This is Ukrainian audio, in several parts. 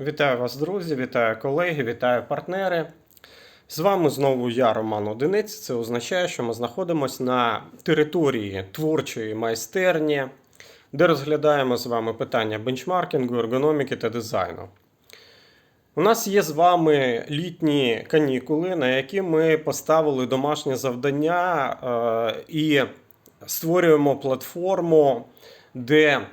Вітаю вас, друзі, вітаю колеги, вітаю партнери. З вами знову я, Роман Одиниць. Це означає, що ми знаходимося на території творчої майстерні, де розглядаємо з вами питання бенчмаркінгу, ергономіки та дизайну. У нас є з вами літні канікули, на які ми поставили домашнє завдання е, і створюємо платформу, де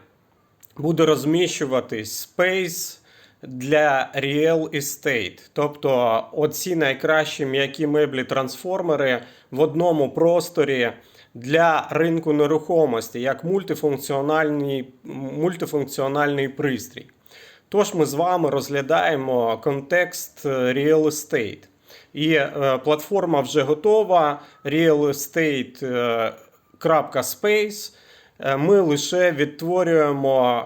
буде розміщуватись Space для Real Estate. Тобто оці найкращі м'які меблі трансформери в одному просторі для ринку нерухомості як мультифункціональний, мультифункціональний пристрій. Тож ми з вами розглядаємо контекст е, Real Estate. І е, платформа вже готова. realestate.space. Е, Ми лише відтворюємо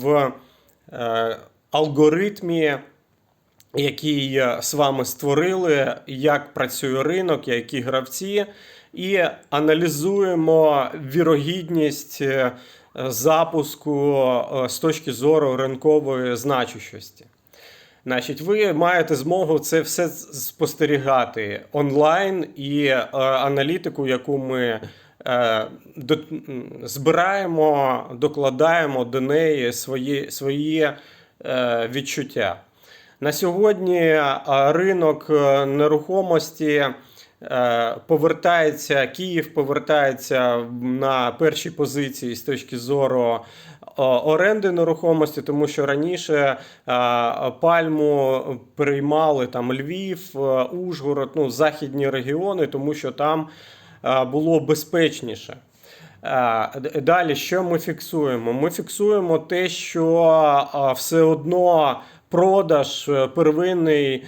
в алгоритмі, який е, з вами створили, як працює ринок, які гравці, і аналізуємо вірогідність е, запуску е, з точки зору ринкової значущості. Значить, ви маєте змогу це все спостерігати онлайн і е, аналітику, яку ми е, до, збираємо, докладаємо до неї свої, свої відчуття. На сьогодні е, ринок е, нерухомості е, повертається, Київ повертається на перші позиції з точки зору е, оренди нерухомості, тому що раніше е, пальму приймали там Львів, е, Ужгород, ну, західні регіони, тому що там е, було безпечніше. Е, Далі, що ми фіксуємо? Ми фіксуємо те, що е, все одно продаж е, первинний.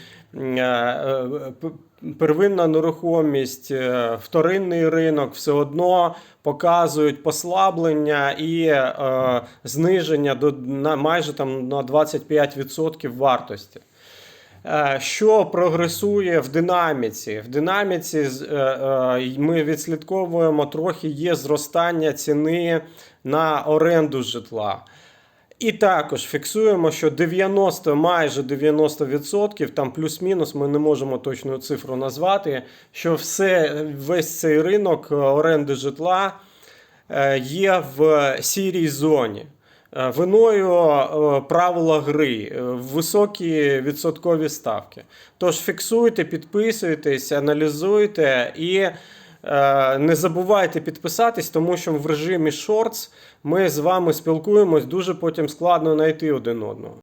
Первинна нерухомість, вторинний ринок все одно показують послаблення і е, зниження до на майже там на 25% вартості. Е, Що прогресує в динаміці? В динаміці е, е, ми відслідковуємо трохи є зростання ціни на оренду житла. І також фіксуємо, що 90, майже 90%, там плюс-мінус, ми не можемо точну цифру назвати, що все, весь цей ринок оренди житла є в сірій зоні. Е, Виною е, правила гри, е, високі відсоткові ставки. Тож фіксуйте, підписуйтесь, аналізуйте і не забувайте підписатись, тому що в режимі шортс ми з вами спілкуємось дуже потім складно знайти один одного.